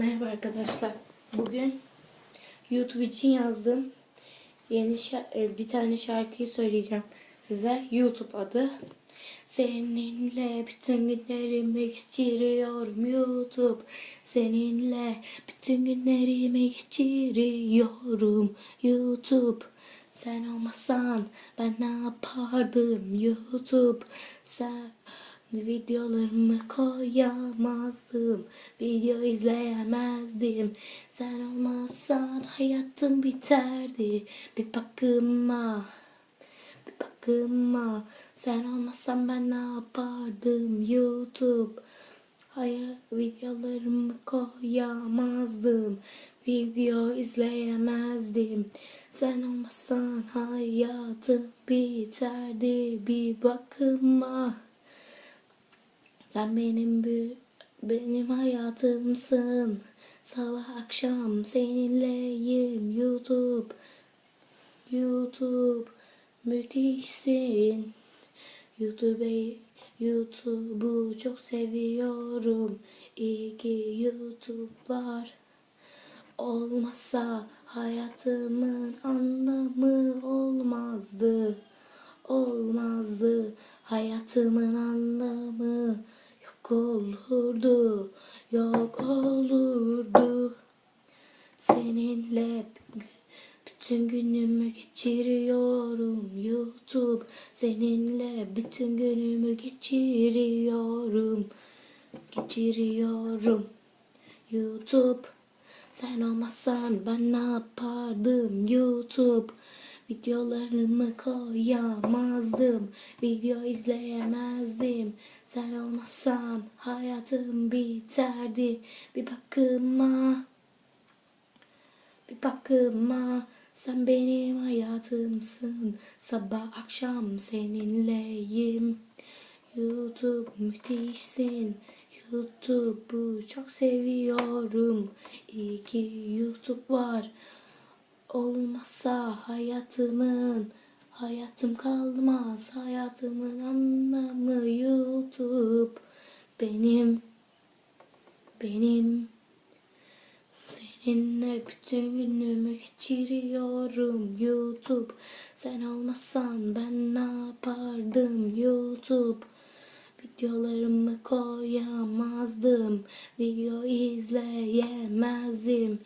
Merhaba arkadaşlar. Bugün YouTube için yazdığım yeni e, bir tane şarkıyı söyleyeceğim size. YouTube adı. Seninle bütün günlerimi geçiriyorum YouTube. Seninle bütün günlerimi geçiriyorum YouTube. Sen olmasan ben ne yapardım YouTube? Sen videolarımı koyamazdım. Video izleyemezdim. Sen olmazsan hayatım biterdi. Bir bakıma, bir bakıma. Sen olmasan ben ne yapardım YouTube? Hayır videolarımı koyamazdım. Video izleyemezdim. Sen olmasan hayatım biterdi bir bakıma. Sen benim benim hayatımsın. Sabah akşam seninleyim YouTube. YouTube müthişsin. YouTube YouTube'u çok seviyorum. İyi ki YouTube var. Olmasa hayatımın anlamı olmazdı. Olmazdı. Hayatımın anlamı olurdu. Yok olurdu. Seninle bütün günümü geçiriyorum YouTube. Seninle bütün günümü geçiriyorum. Geçiriyorum YouTube. Sen olmasan ben ne yapardım YouTube? Videolarımı koyamazdım. Video izleyemezdim. Sen olmasan hayatım biterdi. Bir bakıma. Bir bakıma sen benim hayatımsın. Sabah akşam seninleyim. YouTube müthişsin. YouTube'u çok seviyorum. İyi ki YouTube var. Olmazsa hayatımın hayatım kalmaz. Hayatımın anlamı YouTube. Benim benim Seninle bütün günümü geçiriyorum YouTube. Sen olmasan ben ne yapardım YouTube? Videolarımı koyamazdım. Video izleyemezdim.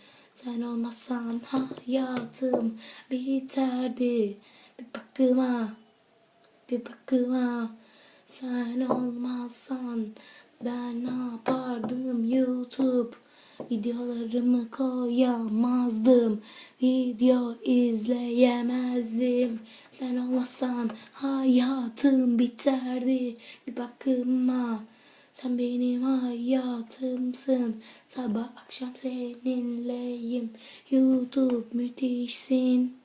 Sen olmasan hayatım biterdi. Bir bakıma, bir bakıma. Sen olmazsan ben ne yapardım YouTube? Videolarımı koyamazdım. Video izleyemezdim. Sen olmasan hayatım biterdi. Bir bakıma sen benim hayatımsın. Sabah akşam seninleyim. YouTube müthişsin.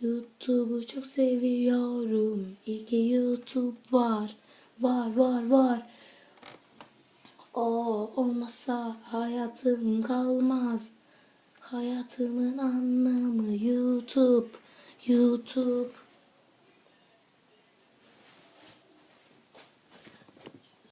YouTube'u çok seviyorum. İyi ki YouTube var. Var var var. O olmasa hayatım kalmaz. Hayatımın anlamı YouTube. YouTube.